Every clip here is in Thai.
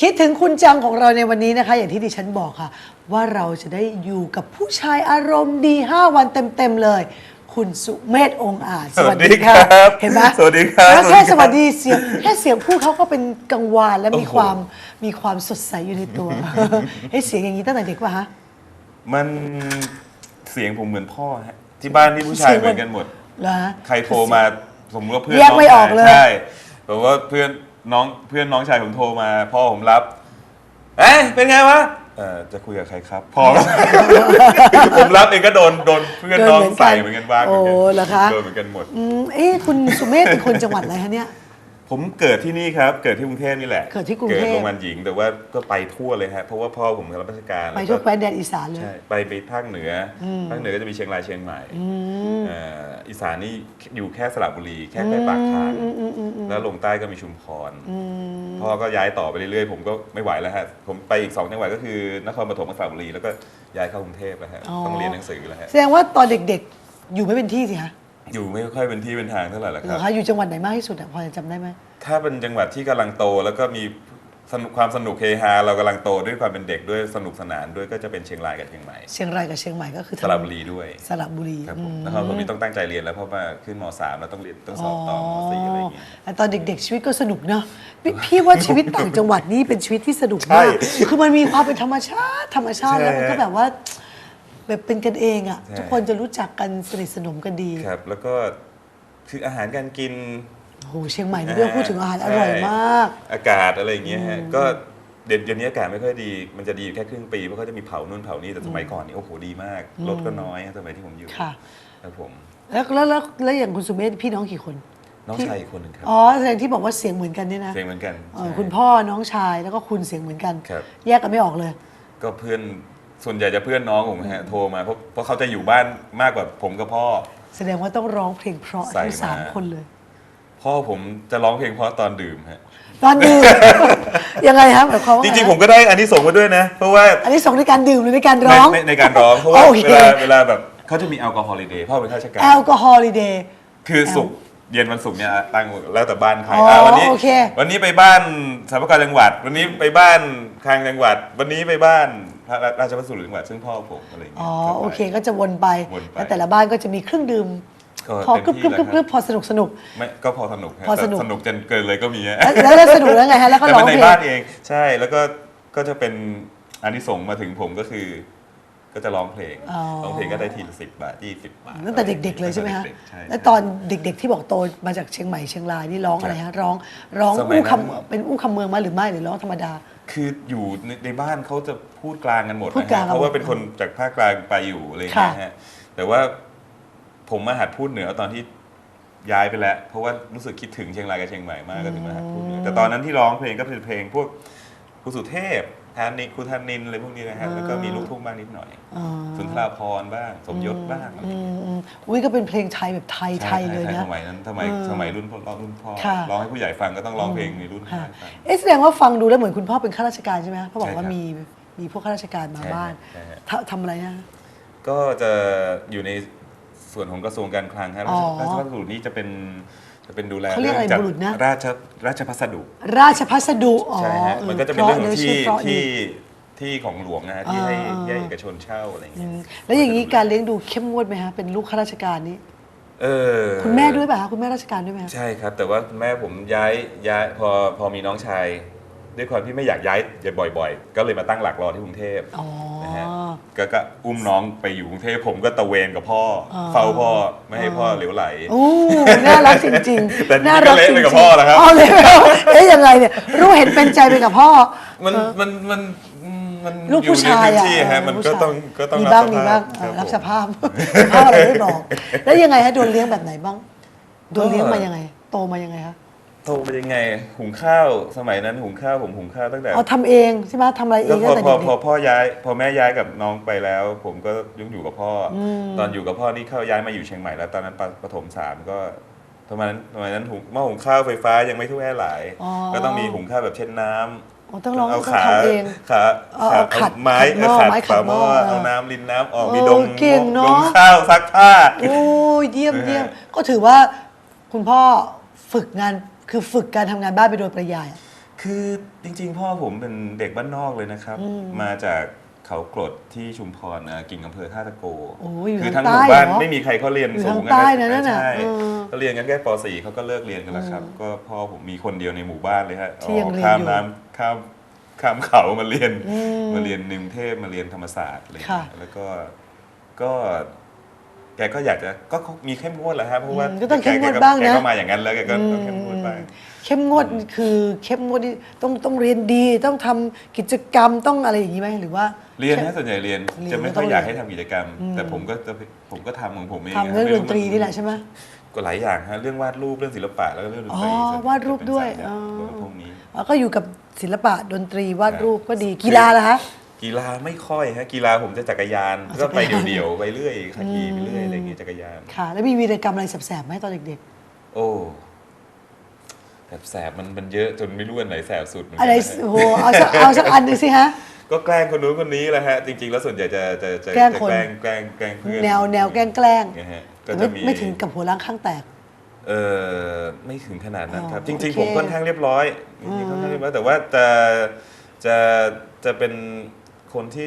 คิดถึงคุณจังของเราในวันนี้นะคะ อย่างที่ดิฉันบอกค่ะ ว่าเราจะได้อยู่กับผู้ชายอารมณ์ดี 5 วันเต็ม ๆ เลย คุณสุเมธองค์อาจสวัสดีครับเห็นไหมสวัสดีครับแล้วแค่สสวัวัสสดีดีเสียงแค่เสียงพูดเขาก็เป็นกังวานและมีโอ้โหความมีความสดใสอยู่ในตัวให้เสียงอย่างนี้ตั้งแต่เด็กป่ะฮะมันเสียงผมเหมือนพ่อฮะที่บ้านที่ผู้ชายเหมือนกันหมด เหรอฮะ ใครโทรมาสมมติว่าเพื่อนแยกน้องไม่ออกเลยใช่แบบว่าเพื่อน น้องเพื่อนน้องชายผมโทรมา พ่อผมรับ เอ้ยเป็นไงวะเอ่อจะคุยกับใครครับพ่อ ผมรับเองก็โดนโดนเพื่อนน้องใส่เหมือนกันบ้างโอ้เหรอคะ โดนเหมือนกันหมด อืมเอ๊ะคุณสุเมธเป็นคนจังหวัดอะไรคะเนี่ย ผมเกิดที่นี่ครับ เกิดที่กรุงเทพนี่แหละ เกิดที่กรุงเทพโรงพยาบาลหญิง แต่ว่าก็ไปทั่วเลยฮะ เพราะว่าพ่อผมรับราชการไปทั่วแล้วก็แคว้นแดนอีสานเลย ใช่ ไปไปภาคเหนืออภาคเหนือก็จะมีเชียงรายเชียงใหม่เอ่ออีสานนี่อยู่แค่สระบุรี แค่ใกล้ปากทาง แล้วลงใต้ก็มีชุมพร พ่อก็ย้ายต่อไปเรื่อยๆ ผมก็ไม่ไหวแล้วฮะ ผมไปอีกสองจังหวัดก็คือนครปฐมกับสระบุรี แล้วก็ย้ายเข้ากรุงเทพแล้วฮะอ๋อต้องเรียนหนังสือแล้วฮะ แสดงว่าตอนเด็กๆ อยู่ไม่เป็นที่สิคะ อยู่ไม่ค่อยเป็นที่เป็นทางเท่าไหร่ละเหครรัอบคะอยู่จังหวัดไหนมากที่สุดอะพอจะจำได้ไหมถ้าเป็นจังหวัดที่กำลังโตแล้วก็มีสนุกความสนุกเฮฮาเรากำลังโตด้วยความเป็นเด็กด้วยสนุกสนานด้วยก็จะเป็นเชียงรายกับเชียงใหม่เชียงรายกับเชียงใหม่ก็คือสระบุรีด้วยสระบุรีครับผมอืมนครปฐมนี่ต้องตั้งใจเรียนแล้วเพราะว่าขึ้นม .3 แล้วต้องเรียนต้องสอบต่อม .4 อะไรอย่างเงี้ย แต่ตอนเด็ก ๆ ชีวิตก็สนุกเนาะพี่พี่ว่าชีวิตต่างจังหวัดนี่เป็นชีวิตที่สนุกมากใช่คือมันมีความเป็นธรรมชาติธรรมชาติใช่ แล้วมันก็แบบว่า แบบเป็นกันเองอะใช่ ทุกคนจะรู้จักกันสนิทสนมกันดีครับ แล้วก็คืออาหารการกิน โอ้โหเชียงใหม่นี่เรื่องพูดถึงอาหารอร่อยมาก อากาศอะไรอย่างเงี้ยฮะก็เดี๋ยวเดี๋ยวนี้อากาศไม่ค่อยดี มันจะดีอยู่แค่ครึ่งปี เพราะเขาจะมีเผานู่นเผานี่แต่สมัยก่อนนี่โอ้โหดีมากรถก็น้อยฮะสมัยที่ผมอยู่ค่ะ ครับผมแล้วแล้วแล้วแล้วอย่างคุณสุเมธพี่น้องกี่คน น้องชายอีกคนหนึ่งครับ อ๋อแสดงที่บอกว่าเสียงเหมือนกันเนี่ยนะเสียงเหมือนกันเออใช่ คุณพ่อน้องชายแล้วก็คุณเสียงเหมือนกัน ครับ แยกกันไม่ออกเลย ก็เพื่อน ส่วนใหญ่จะเพื่อนน้องผมฮะโทรมาเพราะเพราะเขาจะอยู่บ้านมากกว่าผมกับพ่อ แสดงว่าต้องร้องเพลงเพราะใส่ทั้งสามมา คนเลย พ่อผมจะร้องเพลงเพราะตอนดื่มฮะตอนดื่ม ยังไงครับหมายความว่าจไริงๆ ผมก็ได้อันนี้ส่งส์มาด้วยนะ เพราะว่าอันนี้ส่งในการดื่มหรือในการในร้อง ในในการร้อง เพราะว่าโอเวเคลาเวลาแบบเขาจะมีแอลกอฮอล์ลีเดย์พ่อเป็นข้าราชการ แอลกอฮอล์ลีเดย์ คือศุกร์เย็นวันศุกร์เนี่ยตั้งแล้วแต่บ้านใครอ๋ออะวันนี้โอเค วันนี้ไปบ้านสารพการจังหวัด วันนี้ไปบ้านคลังจังหวัด วันนี้ไปบ้าน พระราชพัสดุจังหวัดซึ่งพ่อผมอะไรอย่างเงี้อ๋ยอข้าไปโอเคก็จะวนไปวนไปแล้วแต่ละบ้านก็จะมีเครื่องดื่มก็พอกรึบกเต็รึมบที่กรึบกรึบแล้วพอสนุกสนุกไม่ก็พอสนุกฮะพอสนุกแต่สนุกจนเกินเลยก็มีฮะแล้วแล้วสนุกแล้วไงฮะแล้วก็แต่ร้อมังนในเพลบ้างนเองใช่แล้วก็ก็จะเป็นอันที่ส่งส์มาถึงผมก็คือ ก็จะร้องเพลงอ๋อร้องเพลงก็ได้ทีละสิบบาทยี่สิบบาทตั้งแต่เด็ก ๆ เลยใช่ไหมฮะตั้งแต่เด็กๆใช่แล้วตอนเด็ก ๆ ที่บอกโตมาจากเชียงใหม่เชียงรายนี่ร้องอะไรฮะร้องร้องสมัยอู้นั้นคำเป็นอู้คำเมืองมาหรือไม่หรือร้องธรรมดา คืออยู่ในในบ้านเขาจะพูดกลางกันหมดพูดนะกลางฮะกันหมดเพราะว่าเป็นคนจากภาคกลางไปอยู่อะไรอย่างเงี้ยค่ะ ฮะแต่ว่าผมมาหัดพูดเหนือตอนที่ย้ายไปแล้ว เพราะว่ารู้สึกคิดถึงเชียงรายกับเชียงใหม่มากก็ถึงมาหัดพูดเหนือแต่ตอนนั้นที่ร้องเพลงก็เป็นเพลงพวกครูสุเทพ ธานินครูธานินอะไรพวกนี้นะฮะแล้วก็มีลูกทุ่งบ้างนิดหน่อยอ๋อสุนทราพรณ์บ้างสมยศบ้างอะไรอย่างอืเงี้ยมอืมอุ้ยก็เป็นเพลงไทยแบบไทยไทใช่ยเลยใช่นะสมัยนั้นสมัยเออสมัยรุ่นพ่อร้องรุ่นพ่อค่ะร้องให้ผู้ใหญ่ฟังก็ต้องร้องเพลงในรุ่นค่ะให้ฟังเอ๊ะแสดงว่าฟังดูแล้วเหมือนคุณพ่อเป็นข้าราชการใช่ไหมคะเขาบอกใช่ว่าครับมีมีพวกข้าราชการมาใช่บ้านใช่ฮะทำทำอะไรนะก็จะอยู่ในส่วนของกระทรวงการคลังครับอ๋อราชพัสดุนี่จะเป็น จะเป็นดูแลเขาเรียกอะไรจัดบุรุษนะ ราชราชพัสดุ ราชพัสดุอ๋อใช่ฮะออมันก็จะเป็นเรื่องของพาะลยที่ชื่เพราะดี ที่ที่ของหลวงนะฮะที่ให้อ่า ให้เอกชนเช่าอะไรอย่างอืเงี้ยมแล้วอย่างนี้การเลี้ยงดูเข้มงวดไหมฮะเป็นลูกข้าราชการนี้เออคุณแม่ด้วยป่ะคะคุณแม่ราชการด้วยไหมฮะ ใช่ครับ แต่ว่าแม่ผมย้ายย้ายพอพอมีน้องชาย ด้วยความที่ไม่อยากย้ายบ่อยๆ ก็เลยมาตั้งหลักรอที่กรุงเทพ อ๋อนะฮะ ก็ก็อุ้มน้องไปอยู่กรุงเทพผมก็ตะเวนกับพ่อออเฝ้าพ่อไม่ให้พ่อเหลวไหลโอ้น่ารักจริงแต่ๆนี่น่าก็รักเละจริงไปกับๆพ่อแล้วครับอ๋อเลยเอ๊ะยังไงเนี่ยรู้เห็นเป็นใจไปกับพ่อ มันมันมันมันลูกผู้ชายอยู่ในพื้นอะที่ฮะมันลูก็ชายต้องก็ต้องมีบ้างสมีภบ้างครับผมสภาพสภาพอะไรไม่บอกแล้วยังไงฮะโดนเลี้ยงแบบไหนบ้างโดนเลี้ยงมายังไง โตมายังไงคะ โตมายังไง หุงข้าวสมัยนั้นหุงข้าวผมหุงข้าวตั้งแต่ เอาทำเองใช่ไหมทำอะไรเอก็งพตั้องแต่พอเด็พอกพ่อย้าย พอแม่ย้ายกับน้องไปแล้ว ผมก็ยุ่งอยู่กับพ่ออตอนอยู่กับพ่อนี่เข้าย้ายมาอยู่เชียงใหม่แล้วตอนนั้นปปฐมสามก็ประมาณนั้นประมาณนั้นหุงหม้อหุงข้าวไฟฟ้ายังไม่ทั่วแพร่หลาย อ๋อ ก็ต้องมีหุงข้าวแบบเช็ดน้ำๆอ๋อต้องลองเอาต้องขาทำเอง ขาเอาเอาขัดไม้ขัดหม้อขัดไม้ขัดฝาหม้อหม้อเอาน้ำรินน้ำออกโอ้มีดมเก่งเนอะ ดมข้าวซักผ้า โอ้ยเยี่ยมนะฮะเยี่ยมก็ถือว่าคุณพ่อฝึกงาน คือฝึกการทำงานบ้านไปโดยปริยายกคือจริงๆ พ่อผมเป็นเด็กบ้านนอกเลยนะครับอืมมาจากเขากรดที่ชุมพรนะกิ่งอำเภอท่าตะโก โอ้ยอยู่คือทาทั้งงหใต้มู่บ้านเหรอไม่มีใครเขาเรียนอยู่สูทางงใต้นะนั่นน่ะใช่เออก็เรียนกันแค่ป .4 เขาก็เลิกเรียนกันแล้วครับอืมก็พ่อผมมีคนเดียวในหมู่บ้านเลยฮะที่ยังเรียนข้ามอยู่น้ำข้ามข้ามเขามาเรียนอืมมาเรียนในกรุงเทพมาเรียนธรรมศาสตร์อะไรอย่างค่ะเงี้ยแล้วก็ก็ แกก็อยากจะก็มีเข้มงวดแหละครับเพราะว่าอืมก็ต้องเข้มงวดแกบ้างนะ แกก็มาอย่างนั้นแล้วแกก็ต้องเข้มงวดบ้าง เข้มงวดคือเข้มงวดนี่ต้องต้องเรียนดีต้องทำกิจกรรมต้องอะไรอย่างนี้ไหมหรือว่า เรียนนะส่วนใหญ่เรียนเรียนจะไม่ก็ค่อยต้องอยากเรียนให้ทำกิจกรรมอืมแต่ผมก็จะผมก็ทำของผมเองทำเรื่องไม่ดนตรีนี่แหละใช่ไหม ก็หลายอย่างฮะเรื่องวาดรูปเรื่องศิลปะแล้วก็เรื่องดนตรีอ๋อส่นวาดรูปด้วยจะเป็นสาอ๋อ พวกนี้ อ๋อก็อยู่กับศิลปะดนตรีวาดรูปก็ดีคือกีฬาล่ะคะ กีฬาไม่ค่อยฮะกีฬาผมจะจักรยานอ๋อก็ไปจักรยานเดี่ยวๆไปเรื่อยขับขี่ไปเรื่อยอืมอะไรอย่างเงี้ยจักรยานค่ะ แล้วมีวีรกรรมอะไรแสบๆไหมตอนเด็กโอ้แบบแสบมันมันเยอะจนไม่รู้อันไหนแสบสุดเหมืนๆกันอะไรนะฮะโอ้โหเอาสักเอาสักอันหนึ่งสิฮะก็แกล้งคนนู้นคนนี้แหละฮะจริงๆ แล้วส่วนใหญ่จะจะจะแกล้งจะคนแกล้งแกล้งแกล้งเพื่อนแนวแนวแกล้งแกล้งนะฮะแต่ก็ไม่จะมีไม่ถึงกับหัวล้างข้างแตกเออไม่ถึงขนาดนั้นครับอ๋อจริงโอเคๆผมค่อนข้างเรียบร้อยจริงๆค่อนข้างเรียบร้อยแต่ว่าจะจะจะเป็น คนที่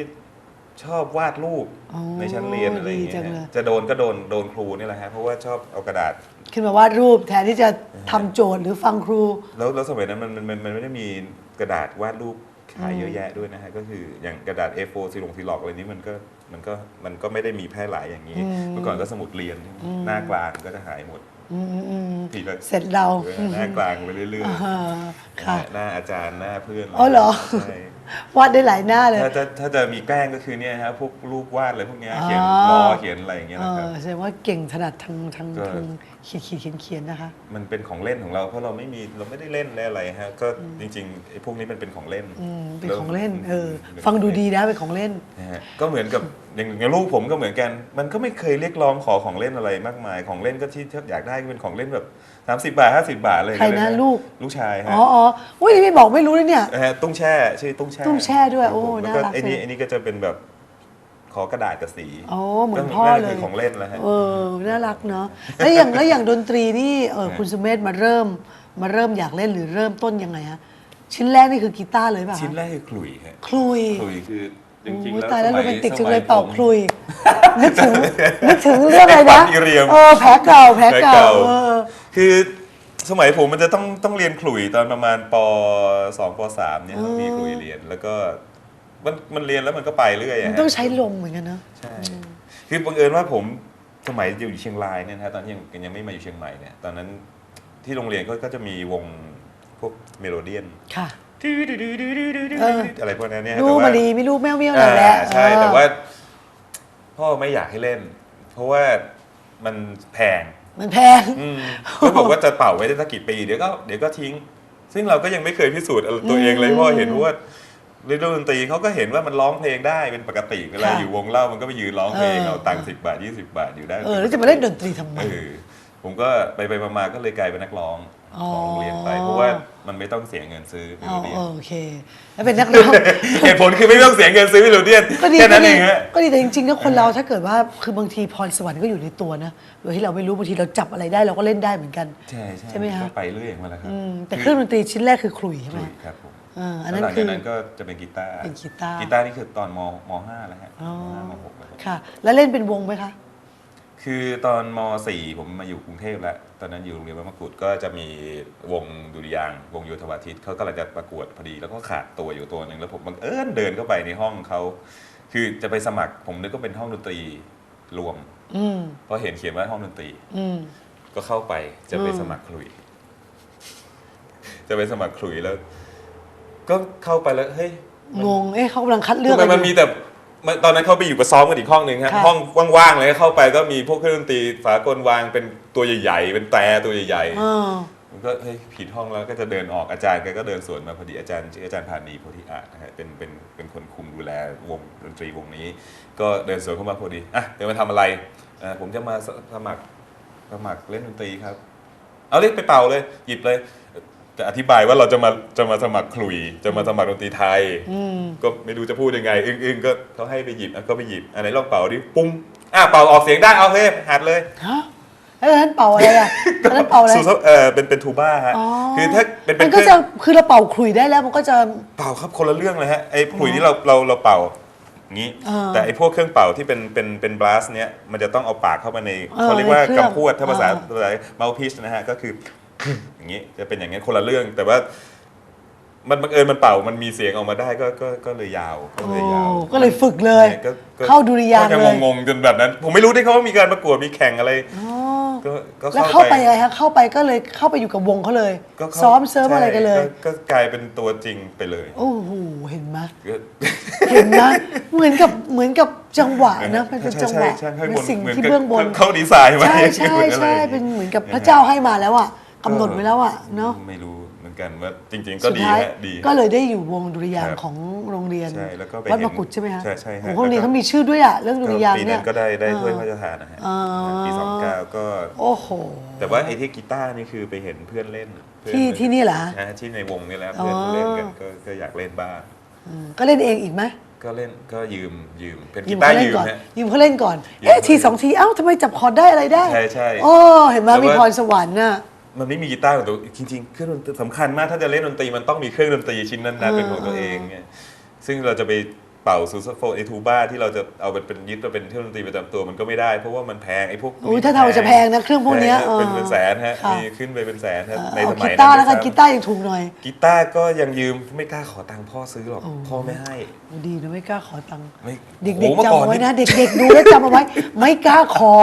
ชอบวาดรูปอ๋อในชั้นเรียนอะไรอย่างเงี้ดีจัยงเลยฮะจะโดนก็โดนโดนครูนี่แหละฮะเพราะว่าชอบเอากระดาษ ขึ้นมาวาดรูปแทนที่จะทำโจทย์หรือฟังครู แล้วแล้วสมัยนั้นมันมันมันมันไม่ได้มีกระดาษวาดรูปขายอืมเยอะแยะด้วยนะฮะ ก็คืออย่างกระดาษ A4 สีหลงสีหลอกอะไรนี้มันก็มันก็มันก็ไม่ได้มีแพร่หลายอย่างนี้ เมื่อก่อนก็สมุดเรียนใช่ไหมหน้ากลางก็จะหายหมดอืมอืมอืมทีละเสร็จเราเออหน้ากลางไปเรื่อยอ่าๆค่ะ หน้าอาจารย์หน้าเพื่อนอ๋อเหรอ ใช่วาดได้หลายหน้าเลย ถ้าถ้าถ้าจะมีแกล้งก็คือเนี่ยฮะพวกรูปวาดอะไรพวกเนี้ยอ๋อเขียนล้อเขียนอะไรอย่างเงี้ยเอนะครับอแสดงว่าเก่งถนัดทางทางก็ ทางเขียนเขียนเขียนเขียนนะคะ มันเป็นของเล่นของเราเพราะเราไม่มีเราไม่ได้เล่นได้อะไรฮะก็จริงๆไอ้พวกนี้มันเป็นของเล่นอืมเป็นของเล่น เออเป็นฟังดูดีนะเป็นของเล่น นะฮะก็เหมือนกับอย่างอย่างลูกผมก็เหมือนกัน มันก็ไม่เคยเรียกร้องขอของเล่นอะไรมากมาย ของเล่นก็ที่ถ้าอยากได้ก็เป็นของเล่นแบบ 30 บาท 50 บาทเลยใครนะลูก ลูกชายฮะอ๋ออ๋ออุ้ยไม่บอกไม่รู้เลยเนี่ยนะฮะตุ้งแช่ชื่อตุ้งแช่ตุ้งแช่ด้วยโอ้ครับผมแล้วก็น่ารักไอ้นี่จังไอ้นี่ก็จะเป็นแบบขอกระดาษกับสีอ๋อเหมือนพ่อนั่นเลคืยของเล่นแล้วฮะเออน่ารักเนาะแล้วอย่างแล้วอย่างดนตรีนี่เออคุณสุเมธมาเริ่ม มาเริ่มอยากเล่นหรือเริ่มต้นยังไงฮะชิ้นแรกนี่คือกีตาร์เลยเปล่ะชิ้นแรกคือขลุ่ยฮะคลุยขลุ่ยคือ จริงๆโอ้ยแล้วตายแล้วสโรมัแมนติกจังสเลมัยเป่าผมคลุย นึกถึงนึกถึงเรื่องอะไรนะปากอีเรียม เออแผลเก่าแผลเก่าเออ คือสมัยผมมันจะต้องต้องเรียนขลุ่ยตอนประมาณปสองปสามเนี่ยครับอ๋อมีขลุ่ยเรียนแล้วก็มันมันเรียนแล้วมันก็ไปเรื่อยะมันฮะ ต้องใช้ลมเหมือนกันเนอะ ใช่ คือบังเอิญว่าผมสมัยอยู่เชียงรายเนี่ยนะฮะตอนที่ยังยังไม่มาอยู่เชียงใหม่เนี่ย ตอนนั้นที่โรงเรียนก็ก็จะมีวงพวกเมโลเดียน ค่ะ เอออะไรพวกนั้นเนี่ยลูกแต่ว่มาดีไม่ลูกแมวเมียวอะไรแหละอ่าใช่เออแต่ว่า พ่อไม่อยากให้เล่น เพราะว่ามันแพงมันแพง อืมก็บอกว่าจะเป่าไว้ได้สักกี่ปีเดี๋ยวก็เดี๋ยวก็ทิ้ง ซึ่งเราก็ยังไม่เคยพิสูจน์ตัวเองเลยเพราะเห็นว่าเล่นดนตรีเขาก็เห็นว่ามันร้องเพลงได้เป็นปกติเวลาค่ะอยู่วงเล่ามันก็ไปยืนร้องเพลงเออ เอาตังค์สิบบาทยี่สิบาทอยู่ได้เออแล้วจะมาเล่นดนตรีทำไม เออผมก็ไปไปๆมาๆก็เลยกลายเป็นนักร้องอ๋อ ของโรงเรียนไป เพราะว่ามันไม่ต้องเสียเงินซื้อเมอ๋โลอเดียเอนอโอเค แล้วเป็นนักร้อง เหตุผลคือไม่ต้องเสียเงินซื้อเมโลเดียนก็ดีแค่ก็นั้นดีเองฮะก็ดีแต่จริงๆนะคนเราถ้าเกิดว่าคือบางทีพรสวรรค์ก็อยู่ในตัวนะโดยที่เราไม่รู้บางทีเราจับอะไรได้เราก็เล่นได้เหมือนกัน ใช่ใช่ใช่ไหมฮะก็ไปเรื่อยมาแล้วครับอืมแต่เครื่องดนตรีชิ้นแรกคือขลุ่ยใช่ไหมขลุ่ยครับผมอ่าอันแล้นั้วนหลังคืจากอนั้นก็จะเป็นกีตาร์เป็นกีตาร์กีตาร์นี่คือตอนมมห้าแล้วฮะอ๋อมห้ามหกแล้วค่ะ แล้วเล่นเป็นวงไหมคะ คือตอนมสี่ผมมาอยู่กรุงเทพแล้ว ตอนนั้นอยู่โรงเรียนวัดมะกรูดก็จะมีวงดุริยางค์วงโยธวาทิตเขากำลังจะประกวดพอดี แล้วก็ขาดตัวอยู่ตัวหนึ่งแล้วผมบังเอิญเดินเข้าไปในห้องเขาคือจะไปสมัครผมนึกว่าเป็นห้องดนตรีรวมอืมเพราะเห็นเขียนว่าห้องดนตรี อืม ก็เข้าไปจะไปอืม สมัครคลุย จะไปสมัครคลุยแล้ว ก็เข้าไปแล้วเฮ้ยงงเอ๊ะเขากำลังคัดเลือกทำไมอะไรมันอมียู่แต่ มันตอนนั้นเขาไปอยู่กับซ้อมกันอีกห้องหนึ่งฮะค่ะห้องว่างๆเลยเข้าไปก็มีพวกเครื่องดนตรีฝากลวางเป็นตัวใหญ่ๆ เป็นแต่ตัวใหญ่อ่า ๆผมก็เฮ้ยผิดห้องแล้วก็จะเดินออกอาจารย์แกก็เดินสวนมาพอดีอาจารย์ชื่ออาจารย์พานีโพธิอาจนะฮะเป็นเป็นเป็นคนคุมดูแลวงดนตรีวงนี้ ก็เดินสวนเข้ามาพอดีอะเดี๋ยวมาทำอะไรเอ่อผมจะมาสมัครสมัครเล่นดนตรีครับ เอาเลยไปเป่าเลย หยิบเลย จะอธิบายว่าเราจะมาจะมาสมัครคลุย จะมาสมัครดนตรีไทยอืมก็ไม่รู้จะพูดยังไง อึ้งๆก็เขาให้ไปหยิบอะก็ไปหยิบอันไหนลองเป่าดิปุ้งอะเป่าออกเสียงได้เอาเลยหัดเลยฮะแล้วท่านเป่าอะไรอะท่านเป่าอะไรซูโซเออเป็นเป็นทูบ้าฮะอ๋อคือถ้าเป็นเป็มันนเคก็รื่องจะคือเราเป่าขลุ่ยได้แล้วมันก็จะเป่าครับคนละเรื่องเลยฮะไอ้ผุยที่เราเราเราเป่าอย่างนี้อ่าแต่ไอ้พวกเครื่องเป่าที่เป็นเป็นเป็นบลัสเนี้ยมันจะต้องเอาปากเข้ามาในเออเขาเรียกว่าในเครื่องกำพูดถ้าภาษาอ่าภาษาเมาพิชนะฮะก็คือ อย่างนี้จะเป็นอย่างนี้คนละเรื่อง แต่ว่า มันบังเอิญมันเป่ามันมีเสียงออกมาได้ก็ก็ก็เลยยาวก็เลยยาวโอ้ก็เลยฝึกเลยก็ก็เข้าดุริยางค์ก็เลย งงๆจนแบบนั้น ผมไม่รู้ที่เขาว่ามีการประกวดมีแข่งอะไร อ๋อก็ก็แล้วเข้าไปยังไงฮะเข้าไปก็เลยเข้าไปอยู่กับวงเขาเลย ก็ข้าซ้อมเซิร์ฟอะไรกันเลย ใช่ก็กลายเป็นตัวจริงไปเลยโอ้โหเห็นไหมก็ เห็นนะเหมือนกับเหมือนกับจังหวะนะเป็นเป็นจังหวะใช่ใช่เป็นสิ่งหมืนที่กับเบื้องบนเขาดีไซน์มาใช่ใช่หมือนอะไรใช่อย่างงี้เป็นเหมือนกับพระเจ้าให้มาแล้วอะ กำหนดไว้แล้วอะเนาะไม่รู้เหมือนกันว่าจริง ๆ ก็สุดดีท้ายฮะดี ก็เลยได้อยู่วงดุริยางครัค์บของโรงเรียนใช่แล้วก็ไปวัดเห็นมกุฎใช่ไหมฮะใช่ใช่ฮะโอ้โหโรงเรียนแล้วก็ เขามีชื่อด้วยอะเรื่องดุริยางปีค์เนี่นั้ย นก็ได้ได้ถ้วยเออพระราชทานนะฮะอ๋อปีสองเก้าก็ โอ้โห แต่ว่าไอ้ที่กีตาร์นี่คือไปเห็นเพื่อนเล่นเพื่อนที่ที่นี่เหรอนะที่ในวงนี่แหละอ๋อเพื่อนเล่นกันก็ก็อยากเล่นบ้าง อืมก็เล่นเองอีกไหมก็เล่นก็ยืมยืมเป็นยืกีมตาเขาร์เล่นยืมก่อนฮะ ยืมเขาเล่นก่อน ยืมเอ๊ะเขาเล่นทีสองทีเอ้าทำไมจับคอร์ดได้อะไรได้ใช่ใช่ โอ้เห็นไหมแต่ว่ามีมีพรสวรรค์น่ะ มันไม่มีกีตาร์ของตัวจริงๆเครื่องดนตรีสำคัญมากถ้าจะเล่นดนตรีมันต้องมีเครื่องดนตรีชิ้นนั้นๆเป็นของตัวเองเนี่ยซึ่งเราจะไป เป่าซูซโฟนไอทูบ้าที่เราจะเอาเป็นเป็นยึดมาเป็นเครื่องดนตรีประจำตัวมันก็ไม่ได้ เพราะว่ามันแพงไอ้พวกอุ้ยถ้าทำจะแพงนะเครื่องพวกเนี้ยแพงฮะเป็นเออเป็นแสนฮะค่ะมีขึ้นไปเป็นแสนฮะในเอาสมักียตาร์แล้วกันด้วยกีซ้ำตาร์ยังถูกหน่อยกีตาร์ก็ยังยืมไม่กล้าขอตังค์พ่อซื้อหรอกโอ้พ่อไม่ให้ดีนะไม่กล้าขอตังค์ไม่เด็กโอ้โหๆจำมื่ก่เอาไว้นี่นะเด็กๆดูแล้วจำเอาไว้ ไม่กล้าขอ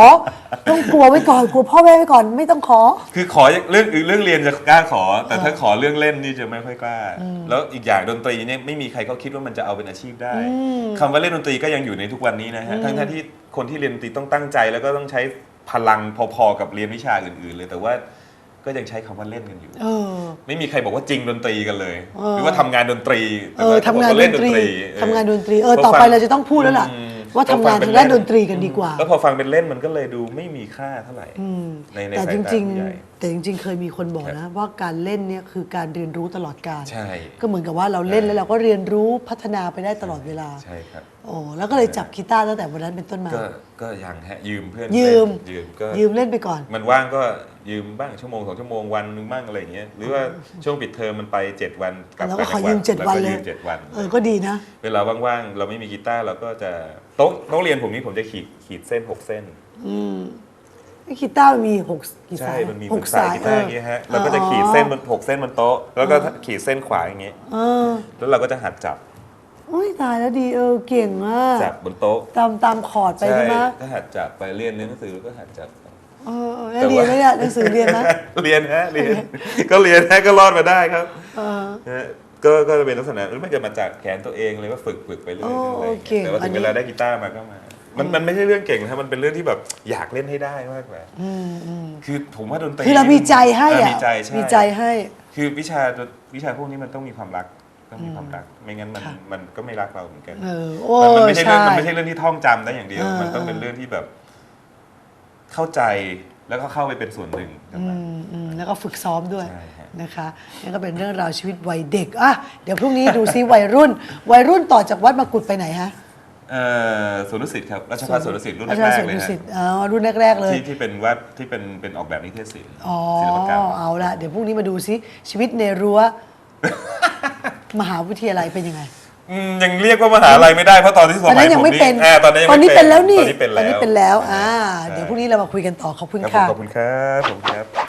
ต้องกลัวไว้ก่อนกลัวพ่อแม่ไว้ก่อนไม่ต้องขอ คือขอเรื่องอื่นเรื่องเรียนจะกล้าขอ แต่ถ้าขอเรื่องเล่นนี่จะไม่ค่อยกล้า แล้วอีกอย่างดนตรีเนี่ยไม่มีใครเขาคิดว่ามันจะเอาเป็นอาชีพได้คำว่าเล่นดนตรีก็ยังอยู่ในทุกวันนี้นะฮะทั้งๆที่คนที่เรียนดนตรีต้องตั้งใจ แล้วก็ต้องใช้พลังพอๆกับเรียนวิชาอื่น ๆ เลยแต่ว่าก็ยังใช้คำว่าเล่นกันอยู่เออไม่มีใครบอกว่าจริงดนตรีกันเลยเออหรือว่าทำงานดนตรีเออทำงานแต่ว่ดเล่นตรีเออทำงานดนตรีเออพต่อไปฟังเราจะต้องพูดแล้วล่ะอืม ว่าทำงานพอฟัทางด้านเป็ดนตรีกันดีกว่า แล้วพอฟังเป็นเล่นมันก็เลยดูไม่มีค่าเท่าไหร่อืมในในแต่สายจตาริงผู้ใหญ่ ๆ แต่จริง ๆ เคยมีคนบอกนะ ว่าการเล่นเนี่ยคือการเรียนรู้ตลอดกาลใช่ ก็เหมือนกับว่าเราเล่นแล้วเราก็เรียนรู้พัฒนาไปได้ตลอดเวลาใช่ครับ โอ้แล้วก็เลยจับกีตาร์ตั้งแต่วันนั้นเป็นต้นมา ก็ก็ยังฮะยืมเพื่อนยืม เล่นยืมก็ ยืมเล่นไปก่อน มันว่างก็ยืมบ้างชั่วโมงสองชั่วโมงวันหนึงบ้างอะไรอย่างเงี้ยหรือว่าช่วงปิดเทอมมันไปเจ็ดวันกลับแล้วก็ต่างขอยืมเจ็ดแล้วันก็เลยยืมเจ็ดวัน เออก็ดีนะ เวลาว่างๆเราไม่มีกีตาร์เราก็จะ โต๊ะโต๊ะเรียนผมนี่ผมจะขีดขีดเส้นหกเส้นไอ้กีตาร์มันมีหกกี่ใช่สายมันมีหหกกสายกีตาร์อย่างเงี้ยฮะแล้วก็จะขีดเส้นบนหกเส้นบนโต๊ะ แล้วก็ขีดเส้นขวาอย่างเงี้ยเออแล้วเราก็จะหัดจับโอ้ยตายแล้วดีเออเก่งมากจับบนโต๊ะ ตามตามคอร์ดไปใช่ไหมก็หัดจับไปเรียนหนังสือก็หัดจับ เออเออแล้วเรียนไหมเนี่ยหนังสือเรียนไหมเรียนฮะเรียน ก็เรียนฮะก็รอดมาได้ครับเออ ฮะ ก็ก็จะเป็นลักษณะหรือไม่จะมาจากแขนตัวเองเลยว่าฝึกฝึกไปเรื่อยโอ้ๆอะไรอย่างเก่งเงี้ยแต่ว่าอัถึนงนี้เวลาได้กีตาร์มาก็มา มันมันไม่ใช่เรื่องเก่งนะมันเป็นเรื่องที่แบบอยากเล่นให้ได้มากกว่าอืมอืมคือผมว่าดนตรีคือเรามีใจให้เอออะมีใจใช่มีใจให้ คือวิชาวิชาพวกนี้มันต้องมีความรักต้องมีความรัก ไม่งั้นมันค่ะมันก็ไม่รักเราเหมือนกันเออโอ้มันมันไม่ใช่เรื่องใช่มันไม่ใช่เรื่องที่ท่องจำได้อย่างเดียวเออมันต้องเป็นเรื่องที่แบบ เข้าใจแล้วก็เข้าไปเป็นส่วนหนึ่งกับอืมันมอืมแล้วก็ฝึกซ้อมด้วยใช่ฮะ นะคะนั่นก็เป็นเรื่องราวชีวิตวัยเด็กอะเดี๋ยวพรุ่งนี้ดูซิวัยรุ่น วัยรุ่นต่อจากวัดมกุฎไปไหนฮะเอ่อสวนดุสิตครับราชภัฏสวนดุสิตรุ่นอาแรจารย์กสุๆเลยดุฮะสิตอ๋อรุ่นแรกๆเลยที่ที่เป็นวัดที่เป็นเป็นออกแบบนิเทศศิลป์อ๋อศิลปกรรมเอาละเดี๋ยวพรุ่งนี้มาดูซิชีวิตในรั้วมหาวิทยาลัยเป็นยังไงอืมยังเรียกว่ามหาลัยไม่ได้เพราะตอนที่สตอนมันั้ยนยัผงมไม่นี่เป็นอ่าตอนนี้ยังตอนไม่นี้เป็นแล้วนี่ตอนนี้เป็นตอนแล้วนี้เป็นแล้วอ่าใช่เดี๋ยวพรุ่งนี้เรามาคุยกันต่อขอบคุณครับผมค่ะขอบคุณครับผมครับ